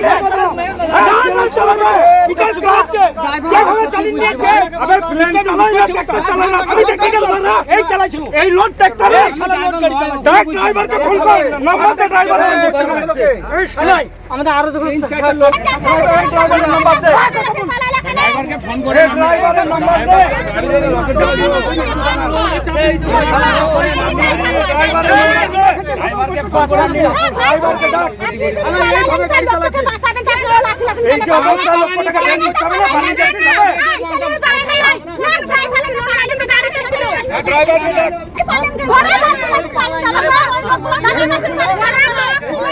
Driver চালাবে বিকাশ চালাচ্ছে যেভাবে চালিয়ে নিয়েছে আবার প্লেন চালাই না ট্রাক্টর চালাই না আমি দেখতে গেলাম না এই চালাইছিল এই লোড ট্রাক্টর ড্রাইভারকে ফোন কর ড্রাইভার চালাচ্ছে এই শালাই আমাদের আরও দেখুন ড্রাইভারের নাম্বার দে এই যে অবস্থা লক্ষ টাকা ব্যাংক করতে হবে না বাড়ি যেতে যাবে ড্রাইভারকে ডাক চালাইছে কি অবস্থাতে ড্রাইভার কম লাগছে না তুই আমি ড্রাইভার হ্যাঁ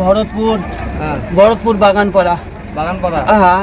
ভরতপুর ভরতপুর বাগানপাড়া বাগানপাড়া আহা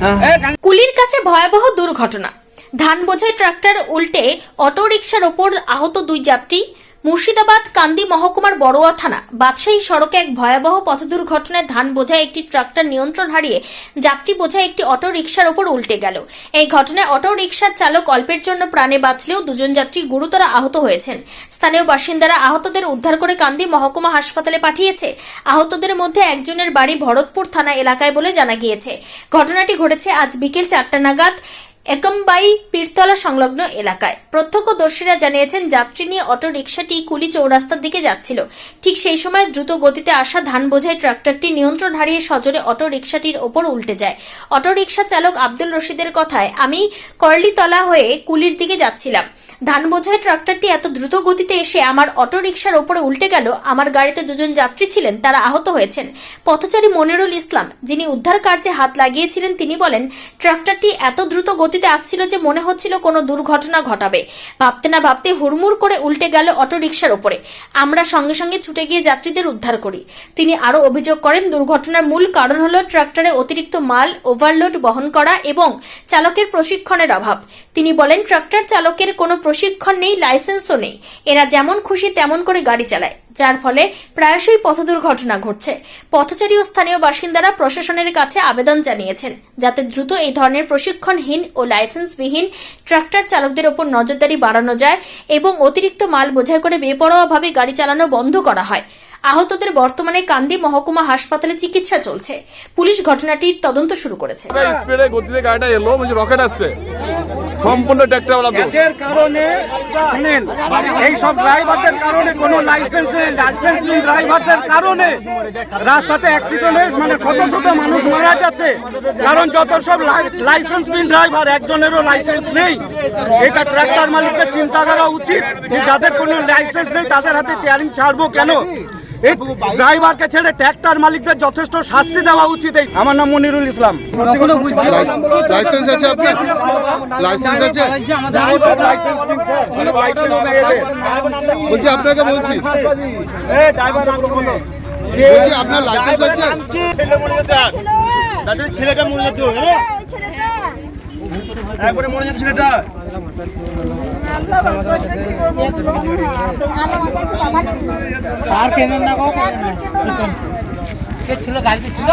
হ্যাঁ কুলির কাছে ভয়াবহ দুর্ঘটনা ধান বোঝাই ট্রাক্টর উল্টে অটোরিকশার ওপর আহত দুই যাত্রী মুর্শিদাবাদ, কান্দি মহকুমার বড়ুয়া থানা। বাদশাহী সড়কে এক ভয়াবহ পথ দুর্ঘটনায় ধান বোঝায় একটি ট্রাক্টর নিয়ন্ত্রণ হারিয়ে যাত্রী বোঝায় একটি অটো রিকশার ওপর উল্টে গেল। এই ঘটনায় অটো রিকশার চালক অল্পের জন্য প্রাণে বাঁচলেও দুজন যাত্রী গুরুতর আহত হয়েছেন। স্থানীয় বাসিন্দারা আহতদের উদ্ধার করে কান্দি মহকুমা হাসপাতালে পাঠিয়েছে। আহতদের মধ্যে একজনের বাড়ি ভরতপুর থানা এলাকায় বলে জানা গিয়েছে। ঘটনাটি ঘটেছে আজ বিকেল চারটা নাগাদ। একমবাই পীরতলা সংলগ্ন এলাকায়। প্রত্যক্ষদর্শীরা জানিয়েছেন, যাত্রী নিয়ে অটো রিকশাটি কুলি চৌরাস্তার দিকে যাচ্ছিল। ঠিক সেই সময় দ্রুত গতিতে আসা ধান বোঝাই ট্রাক্টরটি নিয়ন্ত্রণ হারিয়ে সজোরে অটো রিকশাটির ওপর উল্টে যায়। অটো রিকশা চালক আব্দুল রশিদের কথায়, আমি করলিতলা হয়ে কুলির দিকে যাচ্ছিলাম। ধান বোঝাই ট্রাক্টরটি এত দ্রুত গতিতে এসে আমার অটো রিকশার ওপরে উল্টে গেল। আমার গাড়িতে দুজন যাত্রী ছিলেন, তারা আহত হয়েছেন। পথচারী মনিরুল ইসলাম, যিনি উদ্ধার কার্যে হাত লাগিয়েছিলেন, তিনি বলেন, ট্রাক্টরটি এত দ্রুত গতিতে আসছিল যে মনে হচ্ছিল কোনো দুর্ঘটনা ঘটাবে। ভাবতে না ভাবতে হুড়মুড় করে উল্টে গেল অটো রিকশার ওপরে। আমরা সঙ্গে সঙ্গে ছুটে গিয়ে যাত্রীদের উদ্ধার করি। তিনি আরও অভিযোগ করেন, দুর্ঘটনার মূল কারণ হলো ট্রাক্টরে অতিরিক্ত মাল ওভারলোড বহন করা এবং চালকের প্রশিক্ষণের অভাব। তিনি বলেন, ট্রাক্টর চালকের কোনো প্রশিক্ষণ নেই, লাইসেন্সও নেই। এরা যেমন খুশি তেমন করে গাড়ি চালায়, যার ফলে প্রায়শই পথ দুর্ঘটনা ঘটছে। পথচারী ও স্থানীয় বাসিন্দারা প্রশাসনের কাছে আবেদন জানিয়েছেন, যাতে দ্রুত এই ধরনের প্রশিক্ষণহীন ও লাইসেন্সবিহীন ট্রাক্টর চালকদের ওপর নজরদারি বাড়ানো যায় এবং অতিরিক্ত মাল বোঝাই করে বেপরোয়াভাবে গাড়ি চালানো বন্ধ করা হয়। আহতদের বর্তমানে কান্দি মহকুমা হাসপাতালে চিকিৎসা চলছে। পুলিশ ঘটনাটির তদন্ত শুরু করেছে। স্পিডে গতিতে গাড়িটা এলো রকেট আসছে। সম্পূর্ণ ট্র্যাক্টরওয়ালা দোষ। এর কারণে শুনেন এই সব ড্রাইভারদের কারণে কোনো লাইসেন্স নেই লাইসেন্স নেই। ড্রাইভারদের কারণে রাস্তাতে অ্যাক্সিডেন্ট হয়ে মানে শত শত মানুষ মারা যাচ্ছে। কারণ যত সব লাইসেন্সবিহীন ড্রাইভার একজনেরও লাইসেন্স নেই। এটা ট্রাক্টর মালিকদের চিন্তা করা উচিত যাদের কোনো লাইসেন্স নেই তাদের হাতে টেয়ারিং ছাড়বো কেন? ড্রাইভারকে ছেড়ে ট্র্যাক্টর মালিকদের যথেষ্ট শাস্তি দেওয়া উচিত আমার নাম মনিরুল ইসলাম। লাইসেন্স আছে আপনার? লাইসেন্স আছে? বলছি আপনাকে বলছি। আপনার লাইসেন্স আছে? ছেলেটা যেত হ্যাঁ একবারে মরে যাচ্ছে ছেলেটা। আর কেন না গো কে ছিল? গাড়িতে ছিল?